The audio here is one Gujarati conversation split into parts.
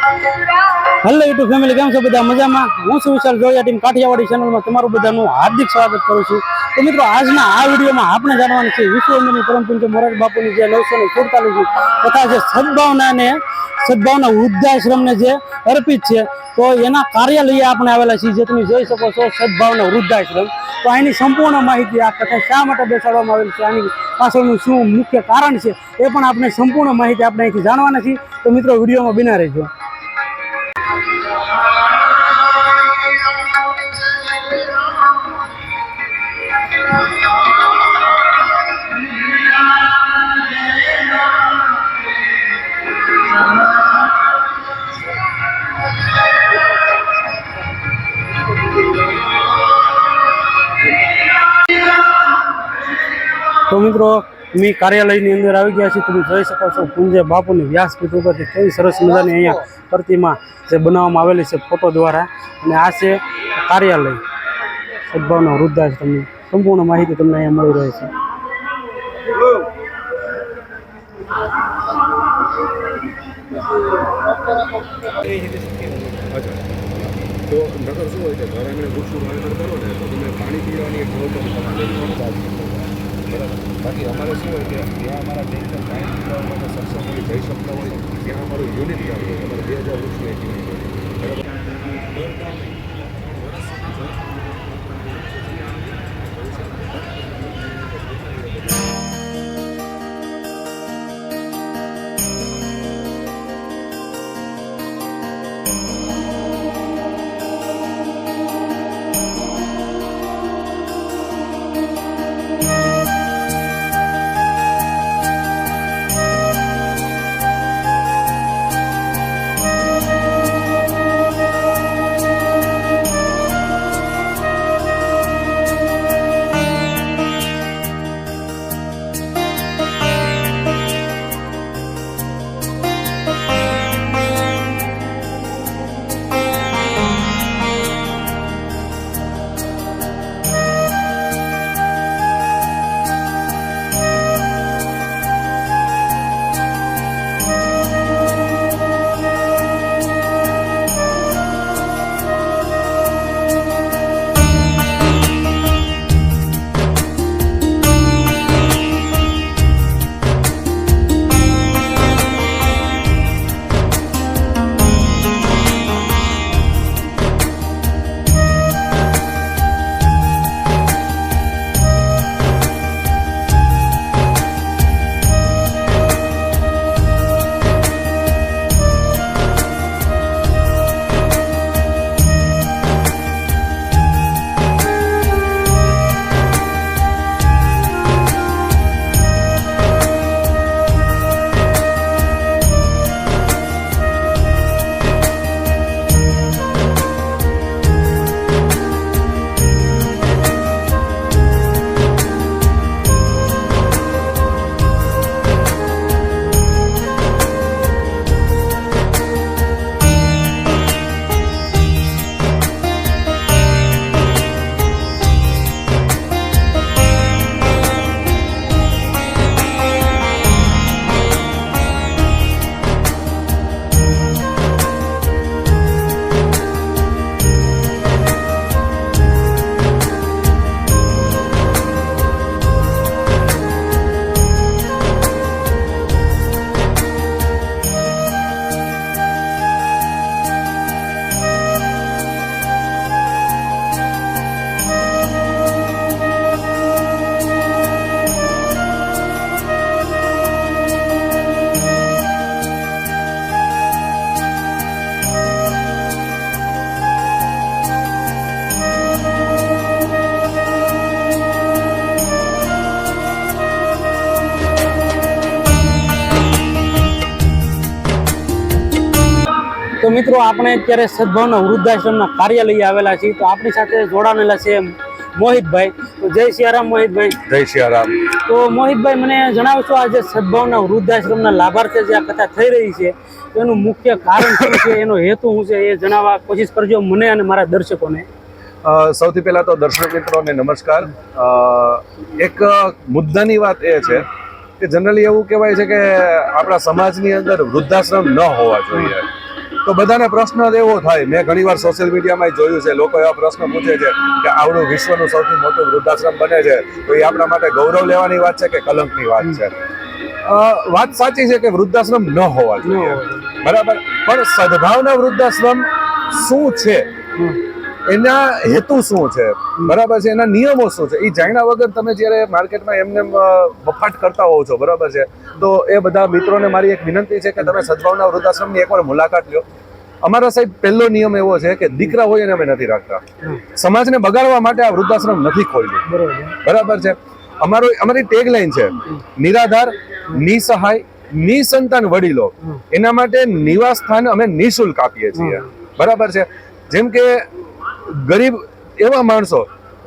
હેલો યુટ્યુબ ફેમિલી કેમ છો બધા? મજામાં? હું છું વિશાલ જોયા ટીમ કાઠિયાવાડી ચેનલમાં તમારું બધાનું હાર્દિક સ્વાગત કરું છું. તો મિત્રો, આજના આ વિડીયોમાં આપણે જાણવાનું છે વિશ્વની પરમપુંજ પરમ પૂજ્ય બાપુની જે નવસો ને સુડતાલીસ તથા જે સદભાવનાને, સદભાવના વૃદ્ધાશ્રમને જે અર્પિત છે, તો એના કાર્યાલયે આપણે આવેલા છીએ. જે તમે જોઈ શકો છો, સદભાવના વૃદ્ધાશ્રમ. તો આની સંપૂર્ણ માહિતી આ કથા શા માટે બેસાડવામાં આવેલી છે, આની પાછળનું શું મુખ્ય કારણ છે, એ પણ આપણે સંપૂર્ણ માહિતી આપણે અહીંથી જાણવાના છીએ. તો મિત્રો, વિડીયોમાં બિના રહેજો. મિત્રો, મેં કાર્યાલયની અંદર આવી ગયા છીએ તમે જોઈ શકો છો, પૂંજે બાપુની વ્યાસપીઠ ઉપરથી કેવી સરસ મજાની અહીંયા પ્રતિમા જે બનાવવામાં આવેલી છે ફોટો દ્વારા. અને આ છે કાર્યાલય. સદભાવના વૃદ્ધાશ્રમની સંપૂર્ણ માહિતી તમને અહીંયા મળી રહી છે. અચ્છા તો નકર શું હોય છે ઘર આંગણે વૃક્ષનું વાવેતર કરો ને, તો તમે પાણી પીવાની એક જવાબદારી તમારે લેવાની બરાબર બાકી અમારે શું હોય કે ત્યાં અમારા ટેન્શન પાણી પીવા માટે જઈ શકતા હોય, ત્યાં અમારું યુનિટ ચાલુ હોય. અમારે બે હજાર વૃક્ષની એક બરાબર મિત્રો આપણે અત્યારે સદભાવના વૃદ્ધાશ્રમના કાર્યાલય આવેલા છીએ. તો આપણી સાથે જોડાયેલા છે મોહિતભાઈ. તો જય સિયારામ મોહિતભાઈ. જય સિયારામ. તો મોહિતભાઈ મને જણાવશો આ જે સદભાવના વૃદ્ધાશ્રમના લાભાર્થે જે આ કથા થઈ રહી છે એનું મુખ્ય કારણ શું છે એનો હેતુ શું છે એ જણાવવા કોશિશ કરજો મને અને મારા દર્શકોને. સૌથી પહેલાં તો દર્શક મિત્રોને નમસ્કાર. એક મુદ્દાની વાત એ છે કે જનરલી એવું કહેવાય છે કે આપણા સમાજની અંદર વૃદ્ધાશ્રમ ન હોવા જોઈએ. તો બધાને પ્રશ્ન જ એવો થાય. મેં ઘણીવાર સોશિયલ મીડિયામાં જોયું છે. લોકો એવા પ્રશ્ન પૂછે છે કે આવડું વિશ્વનું સૌથી મોટું વૃદ્ધાશ્રમ બને છે. તો એ આપણા માટે ગૌરવ લેવાની વાત છે કે કલંકની વાત છે? વાત સાચી છે કે વૃદ્ધાશ્રમ ન હોવા જોઈએ. બરાબર? પણ સદભાવના વૃદ્ધાશ્રમ શું છે. એના હેતુ શું છે? બરાબર છે? એના નિયમો શું છે? એ જાણ્યા વગર તમે જ્યારે માર્કેટમાં એમને એમ, બફાટ કરતા હોવ છો બરાબર છે? તો એ બધા મિત્રોને મારી એક વિનંતી છે કે તમે સદભાવના વૃદ્ધાશ્રમની એકવાર મુલાકાત લ્યો. અમારા સાહેબ પહેલો નિયમ એવો છે કે દીકરા હોય એને અમે નથી રાખતા. સમાજને બગાડવા માટે આ વૃદ્ધાશ્રમ નથી ખોલ્યું. બરાબર છે? અમારો અમારી ટેગલાઈન છે નિરાધાર નિસહાય નિસંતાન વડીલો. એના માટે નિવાસ સ્થાન અમે નિઃશુલ્ક આપીએ છીએ. બરાબર છે? જેમ કે ગરીબ એવા માણસો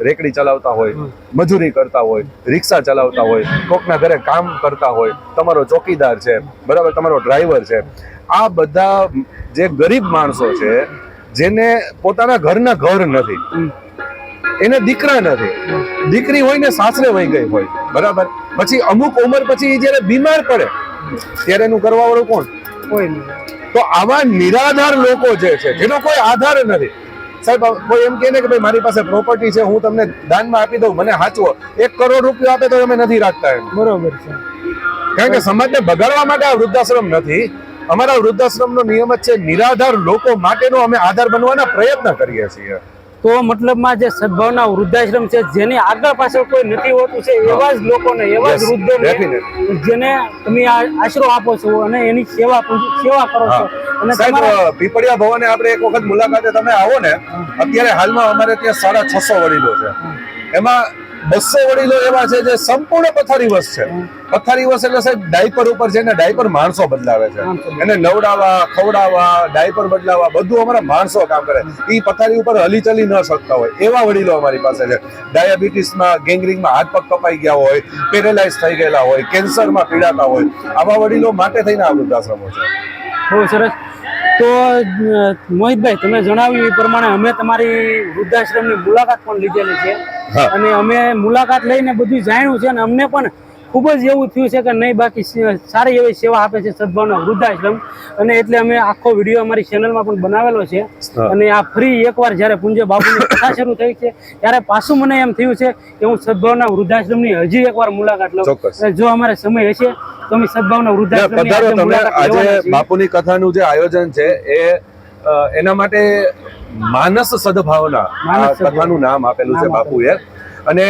રેકડી ચલાવતા હોય મજૂરી કરતા હોય રિક્ષા ચલાવતા હોય કોકના ઘરે કામ કરતા હોય તમારો ચોકીદાર છે બરાબર તમારો ડ્રાઈવર છે. આ બધા જે ગરીબ માણસો છે જેને પોતાના ઘરના ઘર નથી. એને દીકરા નથી. દીકરી હોય ને સાસરે વહી ગઈ હોય બરાબર? પછી અમુક ઉંમર પછી જ્યારે બીમાર પડે ત્યારે એનું કરવા વાળું કોણ? કોઈ નહીં. તો આવા નિરાધાર લોકો જે છે જેનો કોઈ આધાર નથી. સાહેબ કોઈ એમ કહે ને કે ભાઈ મારી પાસે પ્રોપર્ટી છે હું તમને દાનમાં આપી દઉં મને હાચવો. એક કરોડ રૂપિયા આપે તો અમે નથી રાખતા એમ. બરોબર છે. કારણ કે સમાજને બગાડવા માટે આ વૃદ્ધાશ્રમ નથી. અમારા વૃદ્ધાશ્રમનો નિયમ જ છે નિરાધાર લોકો માટેનો અમે આધાર બનવાના પ્રયત્ન કરીએ છીએ. તો મતલબમાં જે સદભાવના વૃદ્ધાશ્રમ છે જેની આગળ પાછળ કોઈ નથી હોતું છે એવા જ લોકોને એવા જ વૃદ્ધ વૃદ્ધોને. જેને તમે આશરો આપો છો અને એની સેવા સેવા કરો છો. અને સાહેબ પીપળિયા ભવને આપણે એક વખત મુલાકાતે તમે આવો ને અત્યારે હાલમાં અમારે ત્યાં સાડા છસો વડીલો છે. એમાં બસો વડીલો એવા છે જે સંપૂર્ણ પથારીવશ છે. પથારીવશ એટલે સાહેબ ડાયપર ઉપર છે ને ડાયપર માણસો બદલાવે છે. એને નવડાવવા ખવડાવવા ડાયપર બદલાવવા બધું અમારા માણસો કામ કરે. એ પથારી ઉપર હલી ચલી ન શકતા હોય. એવા વડીલો અમારી પાસે છે. ડાયાબિટીસમાં ગેંગરિંગમાં હાથ પગ કપાઈ ગયા હોય પેરેલાઇઝ થઈ ગયેલા હોય કેન્સરમાં પીડાતા હોય. આવા વડીલો માટે થઈને આ વૃદ્ધાશ્રમો છે. બહુ સરસ. તો મોહિતભાઈ તમે જણાવ્યું એ પ્રમાણે અમે તમારી વૃદ્ધાશ્રમની મુલાકાત પણ લીધેલી છે. અને અમે મુલાકાત લઈને બધું જાણ્યું છે અને અમને પણ ખૂબ જ એવું થયું છે કે નહીં બાકી સારી એવી સેવા આપે છે સદભાવના વૃદ્ધાશ્રમ. અને એટલે અમે આખો વીડિયો અમારી ચેનલમાં પણ બનાવેલો છે. અને આ ફ્રી એકવાર જ્યારે પૂંજ્ય બાપુની કથા શરૂ થઈ છે ત્યારે પાછું મને એમ થયું છે કે હું સદભાવના વૃદ્ધાશ્રમની હજી એકવાર મુલાકાત લઉં. જો અમારે સમય હશે તો અમે સદભાવના વૃદ્ધાશ્રમ આજે. બાપુની કથાનું જે આયોજન છે એ એના માટે માનસ સદભાવના. કથાનું નામ આપેલું છે બાપુએ. અને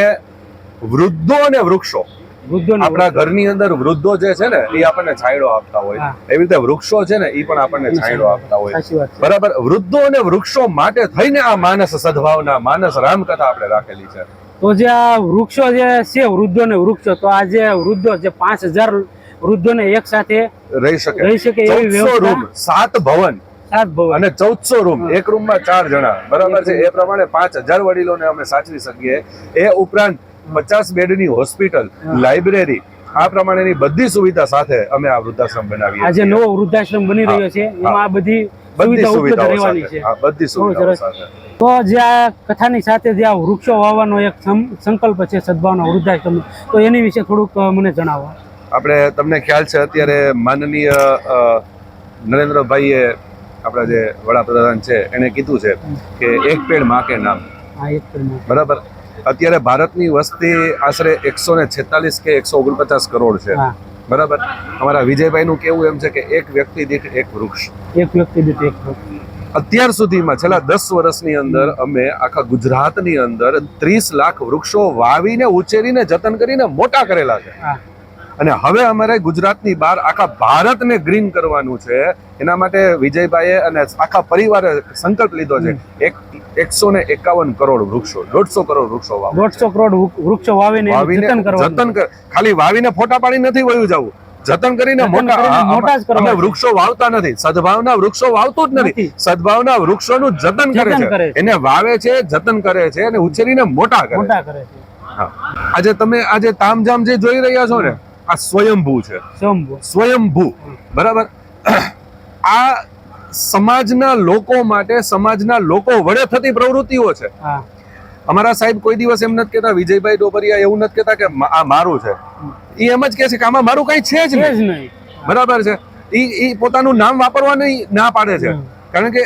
વૃદ્ધો અને વૃક્ષો આપણા ઘરની અંદર વૃદ્ધો જે છે ને એ આપણને છાંયડો આપતા હોય. એવી રીતે વૃક્ષો છે ને એ પણ આપણને છાંયડો આપતા હોય. બરાબર? વૃદ્ધો અને વૃક્ષો માટે થઈને આ માનસ સદભાવના માનસ રામકથા આપણે રાખેલી છે. તો જે આ વૃક્ષો જે છે વૃદ્ધો ને વૃક્ષો તો આ જે વૃદ્ધો જે પાંચ હજાર વૃદ્ધોને એક સાથે રહી શકે. રહી શકે એવી રૂમ સાત ભવન. સાત ભવન. અને ચૌદસો રૂમ એક રૂમમાં ચાર જણા. બરાબર છે? એ પ્રમાણે પાંચ હજાર વડીલોને અમે સાચવી શકીએ. એ ઉપરાંત પચાસ બેડની હોસ્પિટલ લાઇબ્રેરી આ પ્રમાણેની બધી સુવિધા સાથે અમે આ વૃદ્ધાશ્રમ બનાવીએ આજે નવો વૃદ્ધાશ્રમ બની રહ્યો છે. એમાં આ બધી બધી સુવિધા સુવિધાઓ રહેવાની છે. બધી સુવિધાઓ સાથે. તો જે આ કથાની સાથે જે આ વૃક્ષો વાવવાનો એક સંકલ્પ છે સદભાવના વૃદ્ધાશ્રમ તો એની વિશે થોડુંક મને જણાવો. આપણે તમને ખ્યાલ છે અત્યારે માનનીય નરેન્દ્રભાઈએ આપણા જે વડાપ્રધાન છે એણે કીધું છે કે એક પેડમાં કે નામ એક બરાબર? અત્યારે ભારતની વસ્તી આશરે એકસો ને છેતાલીસ કે એકસો ઓગણપચાસ કરોડ છે. બરાબર? અમારા વિજયભાઈનું કેવું એમ છે કે એક વ્યક્તિ દીઠ એક વૃક્ષ. એક વ્યક્તિ દીઠ એક વૃક્ષ. અત્યાર સુધીમાં છેલ્લા દસ વર્ષની અંદર અમે આખા ગુજરાતની અંદર ત્રીસ લાખ વૃક્ષો વાવીને ઉછેરીને જતન કરીને મોટા કરેલા છે. અને હવે અમારે ગુજરાતની બહાર આખા ભારતને ગ્રીન કરવાનું છે. એના માટે વિજયભાઈએ અને આખા પરિવારે સંકલ્પ લીધો છે. એક એકસો ને એકાવન કરોડ વૃક્ષો દોઢસો કરોડ વૃક્ષો વાવ દોઢસો કરોડ વૃક્ષો વાવીને જતન ખાલી વાવીને ફોટા પાડી નથી વયું જવું. જતન કરીને મોટા અમે વૃક્ષો વાવતા નથી. સદભાવના વૃક્ષો વાવતું જ નથી. સદભાવના વૃક્ષોનું જતન કરે જતન કરે છે. એને વાવે છે જતન કરે છે અને ઉછેરીને મોટા કરે છે. આજે તમે આજે તામજામ જે જોઈ રહ્યા છો ને આ સ્વયંભૂ છે. સ્વયંભૂ. સ્વયંભૂ. બરાબર? આ સમાજના લોકો માટે સમાજના લોકો વડે થતી પ્રવૃત્તિઓ છે. અમારા સાહેબ કોઈ દિવસ એમ નથી કેતા વિજયભાઈ ડોબરિયા એવું નથી કેતા કે આ મારું છે. એ એમ જ કે છે કે આમાં મારું કઈ છે જ નહીં. બરાબર છે. ઈ ઈ પોતાનું નામ વાપરવાની ના પાડે છે. કારણ કે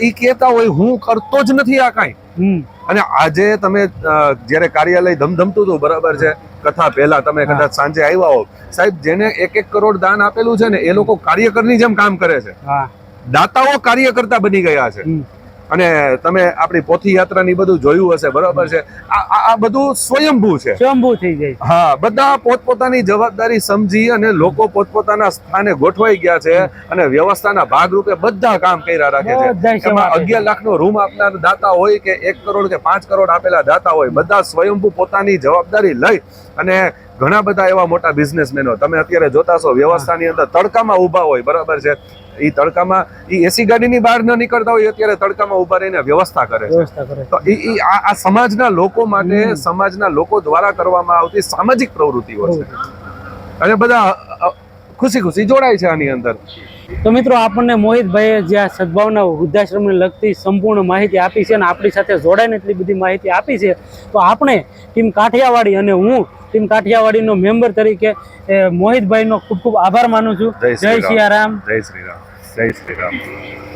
એ કહેતા હોય હું કરતો જ નથી આ કાંઈ. અને આજે તમે જ્યારે કાર્યાલય ધમધમતું હતું બરાબર છે કથા પહેલા તમે કદાચ સાંજે આવ્યા હો સાહેબ જેને એક એક કરોડ દાન આપેલું છે ને એ લોકો કાર્યકરની જેમ કામ કરે છે. દાતાઓ કાર્યકર્તા બની ગયા છે. અને તમે આપણી પોથી યાત્રાની બધું જોયું હશે બરાબર છે? આ બધું સ્વયંભૂ છે. સ્વયંભૂ થઈ જાય હા બધા પોતપોતાની જવાબદારી સમજી અને લોકો પોતપોતાના સ્થાને ગોઠવાઈ ગયા છે અને વ્યવસ્થાના ભાગરૂપે બધા કામ કર્યા રાખે છે. એમાં અગિયાર લાખ નો રૂમ આપનાર દાતા હોય કે એક કરોડ કે પાંચ કરોડ આપેલા દાતા હોય બધા સ્વયંભૂ પોતાની જવાબદારી લઈ અને ઘણા બધા એવા મોટા બિઝનેસમેનો તમે અત્યારે જોતા છો વ્યવસ્થાની અંદર તડકામાં ઊભા હોય બરાબર છે? એ તડકામાં એ એસી ગાડીની બહાર ન નીકળતા હોય અત્યારે તડકામાં ઊભા રહીને વ્યવસ્થા કરે છે. તો આ આ સમાજના લોકો માટે સમાજના લોકો દ્વારા કરવામાં આવતી સામાજિક પ્રવૃત્તિઓ છે. અને બધા ખુશી ખુશી જોડાય છે આની અંદર. તો મિત્રો આપણને મોહિતભાઈએ જે આ સદભાવના વૃદ્ધાશ્રમને લગતી સંપૂર્ણ માહિતી આપી છે અને આપણી સાથે જોડાઈને એટલી બધી માહિતી આપી છે તો આપણે ટીમ કાઠિયાવાડી અને હું ટીમ કાઠિયાવાડીનો મેમ્બર તરીકે મોહિતભાઈનો ખૂબ ખૂબ આભાર માનું છું. જય સિયારામ. જય શ્રી રામ. જય શ્રી રામ.